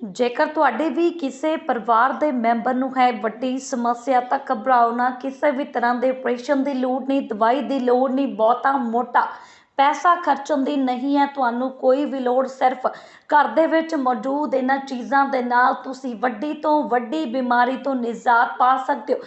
ਜੇਕਰ ਤੁਹਾਡੇ ਵੀ ਕਿਸੇ ਪਰਿਵਾਰ ਦੇ ਮੈਂਬਰ ਨੂੰ ਹੈ ਵੱਡੀ ਸਮੱਸਿਆ, ਤਾਂ ਘਬਰਾਓ ਨਾ। ਕਿਸੇ ਵੀ ਤਰ੍ਹਾਂ ਦੇ ਆਪਰੇਸ਼ਨ ਦੀ ਲੋੜ ਨਹੀਂ, ਦਵਾਈ ਦੀ ਲੋੜ ਨਹੀਂ, ਬਹੁਤਾ ਮੋਟਾ ਪੈਸਾ ਖਰਚਣ ਦੀ ਨਹੀਂ ਹੈ, ਤੁਹਾਨੂੰ ਕੋਈ ਵੀ ਲੋੜ ਸਿਰਫ ਘਰ ਦੇ ਵਿੱਚ ਮੌਜੂਦ ਇਹਨਾਂ ਚੀਜ਼ਾਂ ਦੇ ਨਾਲ ਤੁਸੀਂ ਵੱਡੀ ਤੋਂ ਵੱਡੀ ਬਿਮਾਰੀ ਤੋਂ ਨਿਜਾਤ ਪਾ ਸਕਦੇ ਹੋ।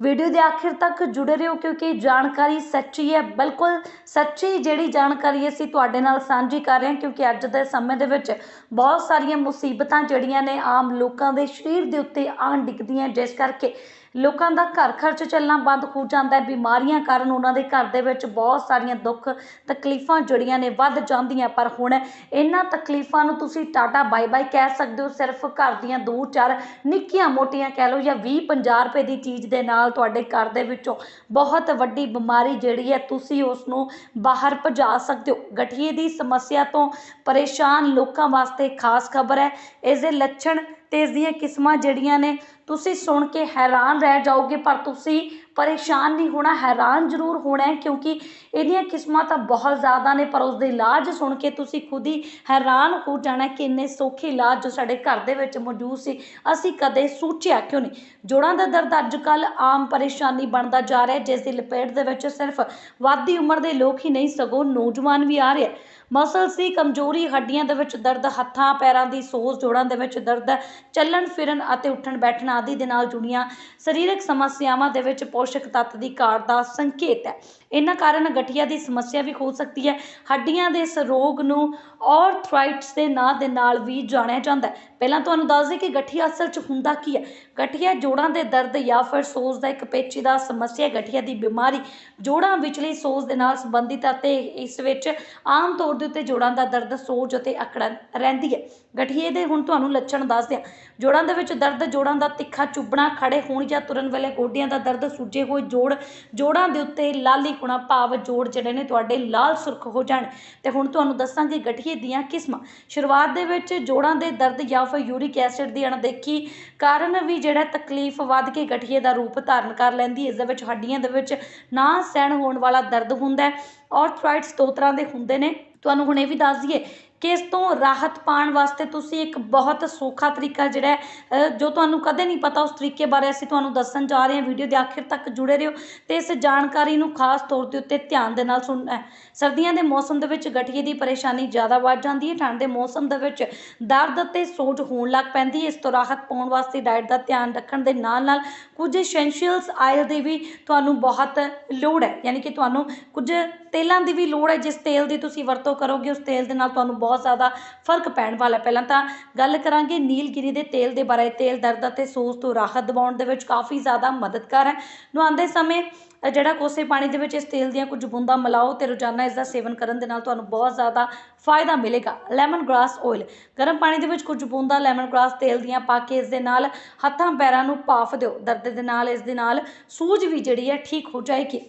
ਵੀਡੀਓ ਦੇ ਆਖਿਰ ਤੱਕ ਜੁੜੇ ਰਹੋ, ਕਿਉਂਕਿ ਜਾਣਕਾਰੀ ਸੱਚੀ ਹੈ, ਬਿਲਕੁਲ ਸੱਚੀ ਜਿਹੜੀ ਜਾਣਕਾਰੀ ਅਸੀਂ ਤੁਹਾਡੇ ਨਾਲ ਸਾਂਝੀ ਕਰ ਰਹੇ ਹਾਂ, ਕਿਉਂਕਿ ਅੱਜ ਦੇ ਸਮੇਂ ਦੇ ਵਿੱਚ ਬਹੁਤ ਸਾਰੀਆਂ ਮੁਸੀਬਤਾਂ ਜਿਹੜੀਆਂ ਨੇ, ਆਮ ਲੋਕਾਂ ਦੇ ਸਰੀਰ ਦੇ ਉੱਤੇ ਆਣ ਡਿੱਗਦੀਆਂ ਜਿਸ ਕਰਕੇ ਲੋਕਾਂ ਦਾ ਘਰ ਖਰਚ ਚੱਲਣਾ ਬੰਦ ਹੋ ਜਾਂਦਾ ਹੈ। ਬਿਮਾਰੀਆਂ ਕਾਰਨ ਉਹਨਾਂ ਦੇ ਘਰ ਦੇ ਵਿੱਚ ਬਹੁਤ ਸਾਰੀਆਂ ਦੁੱਖ ਤਕਲੀਫਾਂ ਜੁੜੀਆਂ ਨੇ, ਵੱਧ ਜਾਂਦੀਆਂ, ਪਰ ਹੁਣ ਇਹਨਾਂ ਤਕਲੀਫਾਂ ਨੂੰ ਤੁਸੀਂ ਟਾਟਾ ਬਾਈ ਬਾਏ ਕਹਿ ਸਕਦੇ ਹੋ। ਸਿਰਫ ਘਰ ਦੀਆਂ ਦੋ ਚਾਰ ਨਿੱਕੀਆਂ ਮੋਟੀਆਂ ਕਹਿ ਲਓ ਜਾਂ 20 50 ਰੁਪਏ ਦੀ ਚੀਜ਼ ਦੇ ਨਾਲ ਤੁਹਾਡੇ ਘਰ ਦੇ ਵਿੱਚੋਂ ਬਹੁਤ ਵੱਡੀ ਬਿਮਾਰੀ ਜਿਹੜੀ ਹੈ, ਤੁਸੀਂ ਉਸ ਨੂੰ ਬਾਹਰ ਭਜਾ ਸਕਦੇ ਹੋ। ਗਠੀਏ ਦੀ ਸਮੱਸਿਆ ਤੋਂ ਪਰੇਸ਼ਾਨ ਲੋਕਾਂ ਵਾਸਤੇ ਖਾਸ ਖਬਰ ਹੈ। ਇਸ ਦੇ ਲੱਛਣ ਤੇ ਇਸ ਦੀਆਂ ਕਿਸਮਾਂ ਜਿਹੜੀਆਂ ਨੇ, ਤੁਸੀਂ ਸੁਣ ਕੇ ਹੈਰਾਨ ਰਹਿ ਜਾਓਗੇ, ਪਰ ਤੁਸੀਂ ਪਰੇਸ਼ਾਨ ਨਹੀਂ ਹੋਣਾ, ਹੈਰਾਨ ਜ਼ਰੂਰ ਹੋਣਾ ਕਿਉਂਕਿ ਇਹਦੀਆਂ ਕਿਸਮਾਂ ਤਾਂ ਬਹੁਤ ਜ਼ਿਆਦਾ ਨੇ, ਪਰ ਉਸਦੇ ਇਲਾਜ ਸੁਣ ਕੇ ਤੁਸੀਂ ਖੁਦ ਹੀ ਹੈਰਾਨ ਹੋ ਜਾਣਾ ਕਿ ਇੰਨੇ ਸੌਖੇ ਇਲਾਜ ਜੋ ਸਾਡੇ ਘਰ ਦੇ ਵਿੱਚ ਮੌਜੂਦ ਸੀ, ਅਸੀਂ ਕਦੇ ਸੋਚਿਆ ਕਿਉਂ ਨਹੀਂ? ਜੋੜਾਂ ਦਾ ਦਰਦ ਅੱਜ ਕੱਲ੍ਹ ਆਮ ਪਰੇਸ਼ਾਨੀ ਬਣਦਾ ਜਾ ਰਿਹਾ ਜਿਸ ਦੀ ਲਪੇਟ ਦੇ ਵਿੱਚ ਸਿਰਫ ਵਾਦੀ ਉਮਰ ਦੇ ਲੋਕ ਹੀ ਨਹੀਂ, ਸਗੋਂ ਨੌਜਵਾਨ ਵੀ ਆ ਰਿਹਾ ਮਸਲਸ ਦੀ ਕਮਜ਼ੋਰੀ ਹੱਡੀਆਂ ਦੇ ਵਿੱਚ ਦਰਦ, ਹੱਥਾਂ, ਪੈਰਾਂ ਦੀ ਸੋਜ, ਜੋੜਾਂ ਦੇ ਵਿੱਚ ਦਰਦ, ਚੱਲਣ, ਫਿਰਨ ਅਤੇ ਉੱਠਣ, ਬੈਠਣ ਆਦਿ ਦੇ ਨਾਲ ਜੁੜੀਆਂ ਸਰੀਰਕ ਸਮੱਸਿਆਵਾਂ ਦੇ ਵਿੱਚ ਪੋਸ਼ਕ ਤੱਤ ਦੀ ਘਾਟ ਦਾ ਸੰਕੇਤ ਹੈ। ਇਹਨਾਂ ਕਾਰਨ ਗਠੀਆ ਦੀ ਸਮੱਸਿਆ ਵੀ ਹੋ ਸਕਦੀ ਹੈ। ਹੱਡੀਆਂ ਦੇ ਇਸ ਰੋਗ ਨੂੰ ਆਰਥਰਾਈਟਸ ਦੇ ਨਾਂ ਦੇ ਨਾਲ ਵੀ ਜਾਣਿਆ ਜਾਂਦਾ ਹੈ। ਪਹਿਲਾਂ ਤੁਹਾਨੂੰ ਦੱਸ ਦਈਏ ਕਿ ਗਠੀਆ ਅਸਲ 'ਚ ਹੁੰਦਾ ਕੀ ਹੈ? ਗਠੀਆ ਜੋੜਾਂ ਦੇ ਦਰਦ ਜਾਂ ਫਿਰ ਸੋਜ ਦਾ ਇੱਕ ਪੇਚੀਦਾ ਸਮੱਸਿਆ, ਗਠੀਆ ਦੀ ਬਿਮਾਰੀ ਜੋੜਾਂ ਵਿਚਲੀ ਸੋਜ ਦੇ ਨਾਲ ਸੰਬੰਧਿਤ ਅਤੇ ਇਸ ਵਿੱਚ ਆਮ ਤੌਰ ਦੇ ਉੱਤੇ ਜੋੜਾਂ ਦਾ ਦਰਦ, ਸੋਜ ਅਤੇ ਅਕੜਨ ਰਹਿੰਦੀ ਹੈ। ਗਠੀਏ ਦੇ ਹੁਣ ਤੁਹਾਨੂੰ ਲੱਛਣ ਦੱਸਦੇ ਹਾਂ ਜੋੜਾਂ ਦੇ ਵਿੱਚ ਦਰਦ, ਜੋੜਾਂ ਦਾ ਤਿੱਖਾ ਚੁੱਭਣਾ ਖੜੇ ਹੋਣ ਜਾਂ ਤੁਰਨ ਵੇਲੇ ਗੋਡਿਆਂ ਦਾ ਦਰਦ, ਸੁੱਜੇ ਹੋਏ ਜੋੜ, ਜੋੜਾਂ ਦੇ ਉੱਤੇ ਲਾਲੀ ਕੁਣਾ ਭਾਵ ਜੋੜ ਜਿਹੜੇ ਨੇ ਤੁਹਾਡੇ ਲਾਲ ਸੁਰਖ ਹੋ ਜਾਣ। ਤੇ ਹੁਣ ਤੁਹਾਨੂੰ ਦੱਸਾਂਗੇ ਗਠੀਏ ਦੀਆਂ ਕਿਸਮਾਂ। ਸ਼ੁਰੂਆਤ ਦੇ ਵਿੱਚ ਜੋੜਾਂ ਦੇ ਦਰਦ ਜਾਂ ਫਿਰ ਯੂਰਿਕ ਐਸਿਡ ਦੀ ਅਣਦੇਖੀ ਕਾਰਨ ਵੀ ਜਿਹੜਾ ਤਕਲੀਫ ਵੱਧ ਕੇ ਗਠੀਏ ਦਾ ਰੂਪ ਧਾਰਨ ਕਰ ਲੈਂਦੀ ਇਸ ਦੇ ਵਿੱਚ ਹੱਡੀਆਂ ਦੇ ਵਿੱਚ ਨਾ ਸਹਿਣ ਹੋਣ ਵਾਲਾ ਦਰਦ ਹੁੰਦਾ ਹੈ। ਆਰਥਰਾਈਟਸ ਦੋ ਤਰ੍ਹਾਂ ਦੇ ਹੁੰਦੇ ਨੇ। ਤੁਹਾਨੂੰ ਹੁਣ ਇਹ ਵੀ ਦੱਸ ਦਈਏ ਕਿ ਇਸ ਤੋਂ ਰਾਹਤ ਪਾਉਣ ਵਾਸਤੇ ਤੁਸੀਂ ਇੱਕ ਬਹੁਤ ਸੌਖਾ ਤਰੀਕਾ ਜਿਹੜਾ ਹੈ ਜੋ ਤੁਹਾਨੂੰ ਕਦੇ ਨਹੀਂ ਪਤਾ, ਉਸ ਤਰੀਕੇ ਬਾਰੇ ਅਸੀਂ ਤੁਹਾਨੂੰ ਦੱਸਣ ਜਾ ਰਹੇ ਹਾਂ, ਵੀਡੀਓ ਦੇ ਆਖਿਰ ਤੱਕ ਜੁੜੇ ਰਹੋ ਤੇ ਇਸ ਜਾਣਕਾਰੀ ਨੂੰ ਖਾਸ ਤੌਰ ਦੇ ਉੱਤੇ ਧਿਆਨ ਦੇ ਨਾਲ ਸੁਣਨਾ ਹੈ। ਸਰਦੀਆਂ ਦੇ ਮੌਸਮ ਦੇ ਵਿੱਚ ਗਠੀਏ ਦੀ ਪਰੇਸ਼ਾਨੀ ਜ਼ਿਆਦਾ ਵੱਧ ਜਾਂਦੀ ਹੈ, ਠੰਡ ਦੇ ਮੌਸਮ ਦੇ ਵਿੱਚ ਦਰਦ ਅਤੇ ਸੋਜ ਹੋਣ ਲੱਗ ਪੈਂਦੀ ਹੈ, ਇਸ ਤੋਂ ਰਾਹਤ ਪਾਉਣ ਵਾਸਤੇ ਡਾਈਟ ਦਾ ਧਿਆਨ ਰੱਖਣ ਦੇ ਨਾਲ ਨਾਲ ਕੁਝ ਐਸੈਂਸ਼ੀਅਲਸ ਆਇਲ ਦੀ ਵੀ ਤੁਹਾਨੂੰ ਬਹੁਤ ਲੋੜ ਹੈ, ਯਾਨੀ ਕਿ ਤੁਹਾਨੂੰ ਕੁਝ ਤੇਲਾਂ ਦੀ ਵੀ ਲੋੜ ਹੈ, ਜਿਸ ਤੇਲ ਦੀ ਤੁਸੀਂ ਵਰਤੋਂ ਕਰੋਗੇ, ਉਸ ਤੇਲ ਦੇ ਨਾਲ ਤੁਹਾਨੂੰ ਬਹੁਤ ਜ਼ਿਆਦਾ ਫ਼ਰਕ ਪੈਣ ਵਾਲਾ ਪਹਿਲਾਂ ਤਾਂ ਗੱਲ ਕਰਾਂਗੇ ਨੀਲਗਿਰੀ ਦੇ ਤੇਲ ਦੇ ਬਾਰੇ। ਤੇਲ ਦਰਦ ਅਤੇ ਸੋਜ ਤੋਂ ਰਾਹਤ ਦਿਵਾਉਣ ਦੇ ਵਿੱਚ ਕਾਫੀ ਜ਼ਿਆਦਾ ਮਦਦਗਾਰ ਹੈ। ਨਹਾਉਂਦੇ ਸਮੇਂ ਜਿਹੜਾ ਕੋਸੇ ਪਾਣੀ ਦੇ ਵਿੱਚ ਇਸ ਤੇਲ ਦੀਆਂ ਕੁਝ ਬੂੰਦਾਂ ਮਿਲਾਓ ਤੇ ਰੋਜ਼ਾਨਾ ਇਸ ਦਾ ਸੇਵਨ ਕਰਨ ਦੇ ਨਾਲ ਤੁਹਾਨੂੰ ਬਹੁਤ ਜ਼ਿਆਦਾ ਫਾਇਦਾ ਮਿਲੇਗਾ। ਲੈਮਨ ਗ੍ਰਾਸ ਆਇਲ ਗਰਮ ਪਾਣੀ ਦੇ ਵਿੱਚ ਕੁਝ ਬੂੰਦਾਂ ਲੈਮਨ ਗ੍ਰਾਸ ਤੇਲ ਦੀਆਂ ਪਾ ਕੇ ਇਸ ਦੇ ਨਾਲ ਹੱਥਾਂ ਪੈਰਾਂ ਨੂੰ ਪਾਫ ਦਿਓ। ਦਰਦ ਦੇ ਨਾਲ, ਇਸ ਦੇ ਨਾਲ ਸੂਝ ਵੀ ਜਿਹੜੀ ਹੈ ਠੀਕ ਹੋ ਜਾਏਗੀ।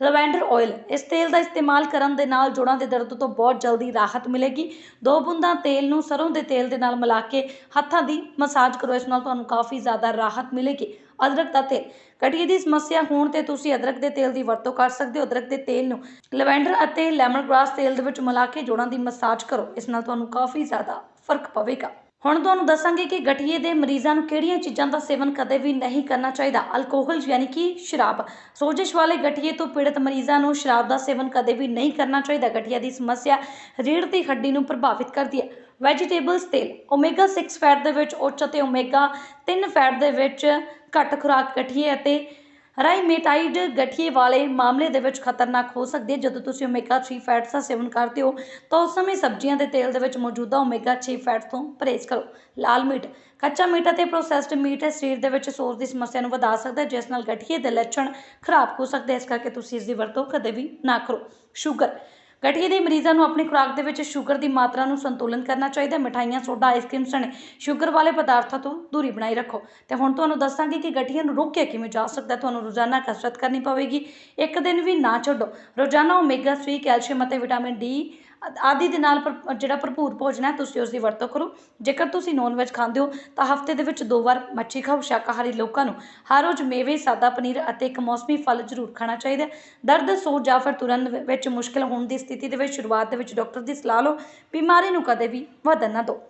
ਲਵੈਂਡਰ ਆਇਲ ਇਸ ਤੇਲ ਦਾ ਇਸਤੇਮਾਲ ਕਰਨ ਦੇ ਨਾਲ ਜੋੜਾਂ ਦੇ ਦਰਦ ਤੋਂ ਬਹੁਤ ਜਲਦੀ ਰਾਹਤ ਮਿਲੇਗੀ। ਦੋ ਬੂੰਦਾਂ ਤੇਲ ਨੂੰ ਸਰੋਂ ਦੇ ਤੇਲ ਦੇ ਨਾਲ ਮਿਲਾ ਕੇ ਹੱਥਾਂ ਦੀ ਮਸਾਜ ਕਰੋ। ਇਸ ਨਾਲ ਤੁਹਾਨੂੰ ਕਾਫੀ ਜ਼ਿਆਦਾ ਰਾਹਤ ਮਿਲੇਗੀ। ਅਦਰਕ ਦਾ ਤੇਲ। ਗਠੀਏ ਦੀ ਸਮੱਸਿਆ ਹੋਣ ਤੇ ਤੁਸੀਂ ਅਦਰਕ ਦੇ ਤੇਲ ਦੀ ਵਰਤੋਂ ਕਰ ਸਕਦੇ ਹੋ। ਅਦਰਕ ਦੇ ਤੇਲ ਨੂੰ ਲਵੈਂਡਰ ਅਤੇ ਲੈਮਨ ਗ੍ਰਾਸ ਤੇਲ ਦੇ ਵਿੱਚ ਮਿਲਾ ਕੇ ਜੋੜਾਂ ਦੀ ਮਸਾਜ ਕਰੋ। ਇਸ ਨਾਲ ਤੁਹਾਨੂੰ ਕਾਫੀ ਜ਼ਿਆਦਾ ਫ਼ਰਕ ਪਵੇਗਾ। ਹੁਣ ਤੁਹਾਨੂੰ ਦੱਸਾਂਗੇ ਕਿ ਗਠੀਏ ਦੇ ਮਰੀਜ਼ਾਂ ਨੂੰ ਕਿਹੜੀਆਂ ਚੀਜ਼ਾਂ ਦਾ ਸੇਵਨ ਕਦੇ ਵੀ ਨਹੀਂ ਕਰਨਾ ਚਾਹੀਦਾ, ਅਲਕੋਹਲ ਯਾਨੀ ਕਿ ਸ਼ਰਾਬ। ਸੋਜਿਸ਼ ਵਾਲੇ ਗਠੀਏ ਤੋਂ ਪੀੜਤ ਮਰੀਜ਼ਾਂ ਨੂੰ ਸ਼ਰਾਬ ਦਾ ਸੇਵਨ ਕਦੇ ਵੀ ਨਹੀਂ ਕਰਨਾ ਚਾਹੀਦਾ ਗਠੀਆ ਦੀ ਸਮੱਸਿਆ ਰੀੜ੍ਹ ਦੀ ਹੱਡੀ ਨੂੰ ਪ੍ਰਭਾਵਿਤ ਕਰਦੀ ਹੈ। ਵੈਜੀਟੇਬਲਸ ਤੇਲ, ਓਮੇਗਾ 6 ਫੈਟ ਦੇ ਵਿੱਚ ਉੱਚ ਅਤੇ ਓਮੇਗਾ 3 ਫੈਟ ਦੇ ਵਿੱਚ ਘੱਟ ਖੁਰਾਕ ਗਠੀਏ ਅਤੇ ਰਾਈਮੇਟਾਈਡ ਗਠੀਏ ਵਾਲੇ ਮਾਮਲੇ ਦੇ ਵਿੱਚ ਖਤਰਨਾਕ ਹੋ ਸਕਦੇ ਜਦੋਂ ਤੁਸੀਂ ਓਮੇਗਾ 3 ਫੈਟਸ ਦਾ ਸੇਵਨ ਕਰਦੇ ਹੋ, ਤਾਂ ਉਸ ਸਮੇਂ ਸਬਜ਼ੀਆਂ ਦੇ ਤੇਲ ਦੇ ਵਿੱਚ ਮੌਜੂਦਾ ਓਮੇਗਾ 6 ਫੈਟਸ ਤੋਂ ਪਰਹੇਜ਼ ਕਰੋ। ਲਾਲ ਮੀਟ, ਕੱਚਾ ਮੀਟ ਅਤੇ ਪ੍ਰੋਸੈਸਡ ਮੀਟ ਸਰੀਰ ਦੇ ਵਿੱਚ ਸੋਜ ਦੀ ਸਮੱਸਿਆ ਨੂੰ ਵਧਾ ਸਕਦਾ ਹੈ, ਜਿਸ ਨਾਲ ਗਠੀਏ ਦੇ ਲੱਛਣ ਖਰਾਬ ਹੋ ਸਕਦੇ ਇਸ ਕਰਕੇ ਤੁਸੀਂ ਇਸ ਦੀ ਵਰਤੋਂ ਕਦੇ ਵੀ ਨਾ ਕਰੋ। ਸ਼ੂਗਰ ਗਠੀਏ ਦੇ ਮਰੀਜ਼ਾਂ ਨੂੰ ਆਪਣੀ ਖੁਰਾਕ ਦੇ ਵਿੱਚ ਸ਼ੂਗਰ ਦੀ ਮਾਤਰਾ ਨੂੰ ਸੰਤੁਲਨ ਕਰਨਾ ਚਾਹੀਦਾ ਹੈ। ਮਠਾਈਆਂ, ਸੋਡਾ, ਆਈਸਕ੍ਰੀਮ ਸਣੇ ਸ਼ੂਗਰ ਵਾਲੇ ਪਦਾਰਥਾਂ ਤੋਂ ਦੂਰੀ ਬਣਾਈ ਰੱਖੋ। ਤੇ ਹੁਣ ਤੁਹਾਨੂੰ ਦੱਸਾਂਗੇ ਕਿ ਗਠੀਏ ਨੂੰ ਰੋਕਿਆ ਕਿਵੇਂ ਜਾ ਸਕਦਾ ਤੁਹਾਨੂੰ ਰੋਜ਼ਾਨਾ ਕਸਰਤ ਕਰਨੀ ਪਵੇਗੀ। ਇੱਕ ਦਿਨ ਵੀ ਨਾ ਛੱਡੋ। ਰੋਜ਼ਾਨਾ ਓਮੇਗਾ 3 ਕੈਲਸ਼ੀਅਮ ਅਤੇ ਵਿਟਾਮਿਨ ਡੀ ਆਦਿ ਦੇ ਨਾਲ ਭਰ- ਜਿਹੜਾ ਭਰਪੂਰ ਭੋਜਨ ਹੈ, ਤੁਸੀਂ ਉਸ ਦੀ ਵਰਤੋਂ ਕਰੋ। ਜੇਕਰ ਤੁਸੀਂ ਨੋਨ ਵੈੱਜ ਖਾਂਦੇ ਹੋ, ਤਾਂ ਹਫ਼ਤੇ ਦੇ ਵਿੱਚ ਦੋ ਵਾਰ ਮੱਛੀ ਖਾਓ, ਸ਼ਾਕਾਹਾਰੀ ਲੋਕਾਂ ਨੂੰ। ਹਰ ਰੋਜ਼ ਮੇਵੇ, ਸਾਦਾ ਪਨੀਰ ਅਤੇ ਇੱਕ ਮੌਸਮੀ ਫਲ ਜ਼ਰੂਰ ਖਾਣਾ ਚਾਹੀਦਾ ਦਰਦ, ਸੋਜ ਜਾਂ ਫਿਰ ਤੁਰਨ ਵਿ- ਵਿੱਚ ਮੁਸ਼ਕਲ ਹੋਣ ਦੀ ਸਥਿਤੀ ਦੇ ਵਿੱਚ ਸ਼ੁਰੂਆਤ ਦੇ ਵਿੱਚ ਡਾਕਟਰ ਦੀ ਸਲਾਹ ਲਓ। ਬਿਮਾਰੀ ਨੂੰ ਕਦੇ ਵੀ ਵਧਣ ਨਾ ਦਿਓ।